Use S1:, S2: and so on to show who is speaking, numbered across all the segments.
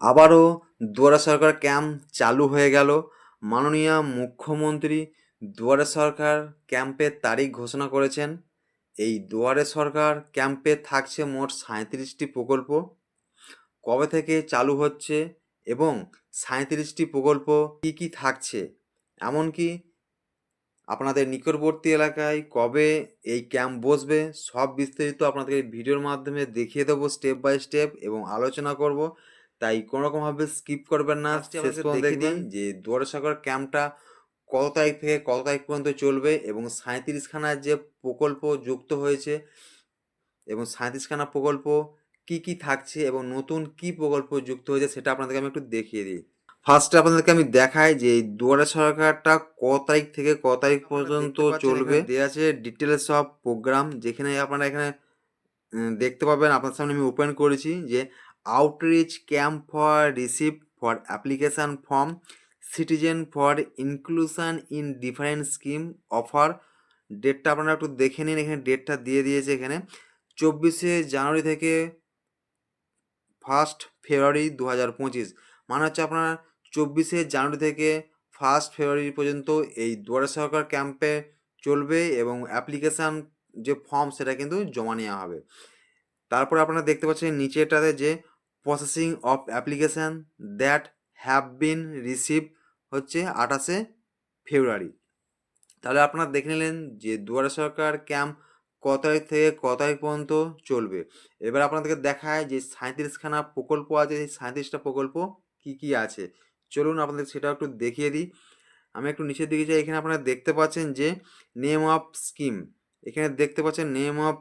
S1: আবারও দুয়ারে সরকার ক্যাম্প চালু হয়ে গেল। মাননীয় মুখ্যমন্ত্রী দুয়ারে সরকার ক্যাম্পের তারিখ ঘোষণা করেছেন। এই দুয়ারে সরকার ক্যাম্পে থাকছে মোট সাঁইত্রিশটি প্রকল্প। কবে থেকে চালু হচ্ছে এবং সাঁইত্রিশটি প্রকল্প কী কী থাকছে? এমনকি আপনাদের নিকটবর্তী এলাকায় কবে এই ক্যাম্প বসবে, সব বিস্তারিত আপনাদের ভিডিওর মাধ্যমে দেখিয়ে দেবো স্টেপ বাই স্টেপ এবং আলোচনা করব। তাই কোনো রকমভাবে স্কিপ করবেন না। শেষ পর্যন্ত দেখবেন যে দুয়ারে সরকার ক্যাম্পটা কত তারিখ থেকে কত তারিখ পর্যন্ত চলবে এবং সাঁইত্রিশখানার যে প্রকল্প যুক্ত হয়েছে এবং সাঁইত্রিশখানা প্রকল্প কি কি থাকছে এবং নতুন কি প্রকল্প যুক্ত হয়েছে সেটা আপনাদেরকে আমি একটু দেখিয়ে দিই। ফার্স্টে আপনাদেরকে আমি দেখাই যে এই দুয়ারে সরকারটা ক তারিখ থেকে ক তারিখ পর্যন্ত চলবে। দেওয়া আছে ডিটেলস অফ প্রোগ্রাম যেখানে আপনারা এখানে দেখতে পাবেন। আপনার সামনে আমি ওপেন করেছি যে outreach camp for receive for application form citizen for inclusion in different scheme offer ডেটটা আপনারা একটু দেখে নিন, এখানে ডেটটা দিয়ে দিয়েছে এখানে। চব্বিশে জানুয়ারি থেকে ফার্স্ট ফেব্রুয়ারি দু হাজার পঁচিশ। মানে হচ্ছে আপনার চব্বিশে জানুয়ারি থেকে ফার্স্ট ফেব্রুয়ারি পর্যন্ত এই দুয়ারে সরকার ক্যাম্পে চলবে এবং অ্যাপ্লিকেশান যে ফর্ম সেটা কিন্তু জমা নেওয়া হবে। তারপরে আপনারা দেখতে পাচ্ছেন নিচেটাতে যে processing of application that have been receive হচ্ছে আঠাশে ফেব্রুয়ারি। তাহলে আপনারা দেখে নিলেন যে দুয়ারে সরকার ক্যাম্প কত তারিখ থেকে কত তারিখ পর্যন্ত চলবে। এবার আপনাদেরকে দেখায় যে সাঁইত্রিশখানা প্রকল্প আছে, সেই সাঁইত্রিশটা প্রকল্প কি কি আছে। চলুন আপনাদের সেটা একটু দেখিয়ে দিই। আমি একটু নিচের দিকে যাই, এখানে আপনারা দেখতে পাচ্ছেন যে নেম অফ স্কিম এখানে দেখতে পাচ্ছেন নেম অফ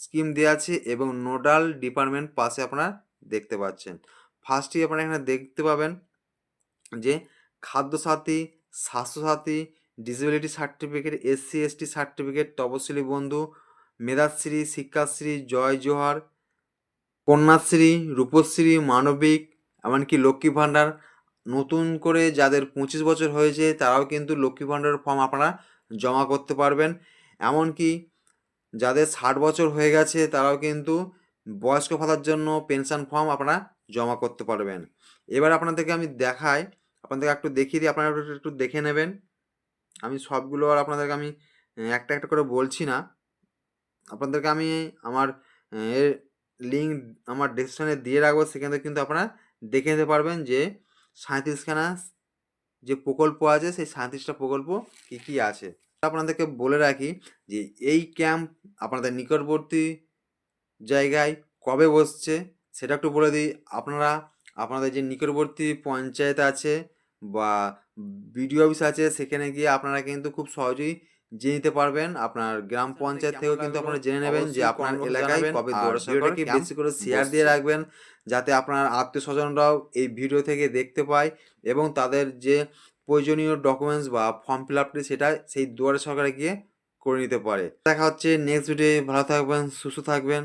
S1: স্কিম দেওয়া আছে এবং নোডাল ডিপার্টমেন্ট পাশে আপনারা দেখতে পাচ্ছেন। ফার্স্টে আপনারা এখানে দেখতে পাবেন যে Khadyasathi, Swasthyasathi disability certificate SC ST certificate Taposhili Bandhu, Medhashree, Shikshashree, জয় জোহার, কন্যাশ্রী, রূপশ্রী, মানবিক, এমনকি লক্ষ্মী ভাণ্ডার। নতুন করে যাদের পঁচিশ বছর হয়েছে তারাও কিন্তু লক্ষ্মী ভাণ্ডারের ফর্ম আপনারা জমা করতে পারবেন। এমনকি যাদের ষাট বছর হয়ে গেছে তারাও কিন্তু বয়স্ক ভাতার জন্য পেনশন ফর্ম আপনারা জমা করতে পারবেন। এবার আপনাদেরকে আমি দেখাই, আপনাদেরকে একটু দেখিয়ে দিই, আপনারা একটু- দেখে নেবেন। আমি সবগুলো আর আপনাদেরকে আমি একটা একটা করে বলছি না। আপনাদেরকে আমি আমার এর লিঙ্ক আমার ডেসক্রিপশনে দিয়ে রাখব, সেখান থেকে কিন্তু আপনারা দেখে নিতে পারবেন যে সাঁইত্রিশখানা যে প্রকল্প আছে, সেই সাঁইত্রিশটা প্রকল্প কী কী আছে। আপনাদেরকে বলে রাখি যে এই ক্যাম্প আপনাদের নিকটবর্তী জায়গায় কবে বসছে সেটা একটু বলে দিই। আপনারা আপনাদের যে নিকটবর্তী পঞ্চায়েত আছে বা বিডিও অফিস আছে সেখানে গিয়ে আপনারা কিন্তু খুব সহজেই জেনে নিতে পারবেন। আপনার গ্রাম পঞ্চায়েত থেকেও কিন্তু আপনারা জেনে নেবেন যে আপনার এলাকায় কবে ভিডিওটাকে বেশি করে শেয়ার দিয়ে রাখবেন যাতে আপনার আত্মীয় স্বজনরাও এই ভিডিও থেকে দেখতে পায় এবং তাদের যে প্রয়োজনীয় ডকুমেন্টস বা ফর্ম ফিল আপটি সেটা সেই দুয়ারে সরকারে গিয়ে করে নিতে পারে। দেখা হচ্ছে নেক্সট ভিডিও ভালো থাকবেন সুস্থ থাকবেন।